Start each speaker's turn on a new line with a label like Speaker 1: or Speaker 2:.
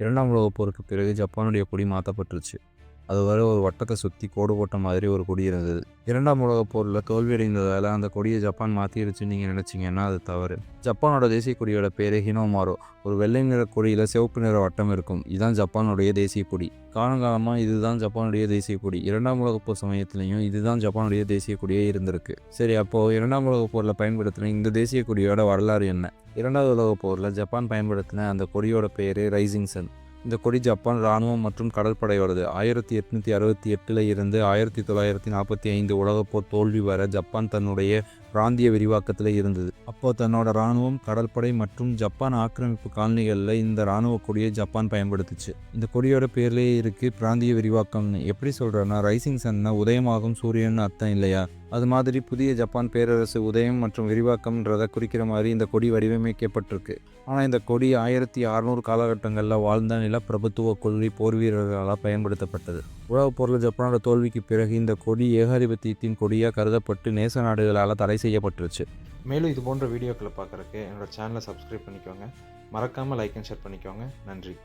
Speaker 1: இரண்டாம் உலகப் போருக்கு பிறகு ஜப்பானுடைய கொடி மாற்றப்பட்டுருச்சு அது வரை ஒரு வட்டத்தை சுற்றி கோடு போட்ட மாதிரி ஒரு கொடி இருந்தது. இரண்டாம் உலகப் போரில் தோல்வியடைந்ததால் அந்த கொடியை ஜப்பான் மாற்றிடுச்சுன்னு நீங்கள் நினச்சிங்கன்னா அது தவறு. ஜப்பானோட தேசிய கொடியோட பேர் ஹினோமாரோ. ஒரு வெள்ளை நிற கொடியில் சிவப்பு நிற வட்டம் இருக்கும். இதுதான் ஜப்பானுடைய தேசிய கொடி. காலங்காலமாக இதுதான் ஜப்பானுடைய தேசிய கொடி. இரண்டாம் உலகப் போர் சமயத்துலையும் இதுதான் ஜப்பானுடைய தேசிய கொடியே இருந்திருக்கு. சரி அப்போது இரண்டாம் உலகப் போரில் பயன்படுத்தின இந்த தேசிய கொடியோட வரலாறு என்ன? இரண்டாவது உலகப் போரில் ஜப்பான் பயன்படுத்தின அந்த கொடியோட பேர் ரைசிங் சன். இந்த கொடி ஜப்பான் இராணுவம் மற்றும் கடற்படையோடது ஆயிரத்தி எட்நூற்றி அறுபத்தி எட்டில் இருந்து ஆயிரத்தி தொள்ளாயிரத்தி நாற்பத்தி ஐந்து உலகப்போர் தோல்வி வர ஜப்பான் தன்னுடைய பிராந்திய விரிவாக்கத்தில் இருந்தது. அப்போ தன்னோட இராணுவம் கடற்படை மற்றும் ஜப்பான் ஆக்கிரமிப்பு காலனிகளில் இந்த இராணுவ கொடியை ஜப்பான் பயன்படுத்துச்சு. இந்த கொடியோட பேர்லேயே இருக்குது பிராந்திய விரிவாக்கம்னு. எப்படி சொல்கிறேன்னா ரைசிங் சன்னா உதயமாகும் சூரியன் அர்த்தம் இல்லையா? அது மாதிரி புதிய ஜப்பான் பேரரசு உதயம் மற்றும் விரிவாக்கம்ன்றதை குறிக்கிற மாதிரி இந்த கொடி வடிவமைக்கப்பட்டிருக்கு. ஆனால் இந்த கொடி ஆயிரத்தி அறநூறு காலகட்டங்களில் வாழ்ந்த நிலப்பிரபுத்துவ கொள்கை போர் வீரர்களால் பயன்படுத்தப்பட்டது. உலகப் பொருள் ஜப்பானோட தோல்விக்கு பிறகு இந்த கொடி ஏகாதிபத்தியத்தின் கொடியாக கருதப்பட்டு நேச நாடுகளால் தடை செய்யப்பட்டுருச்சு.
Speaker 2: மேலும் இது போன்ற வீடியோக்களை பார்க்குறக்கு என்னோட சேனலை சப்ஸ்கிரைப் பண்ணிக்கோங்க. மறக்காமல் லைக் அண்ட் ஷேர் பண்ணிக்கோங்க. நன்றி.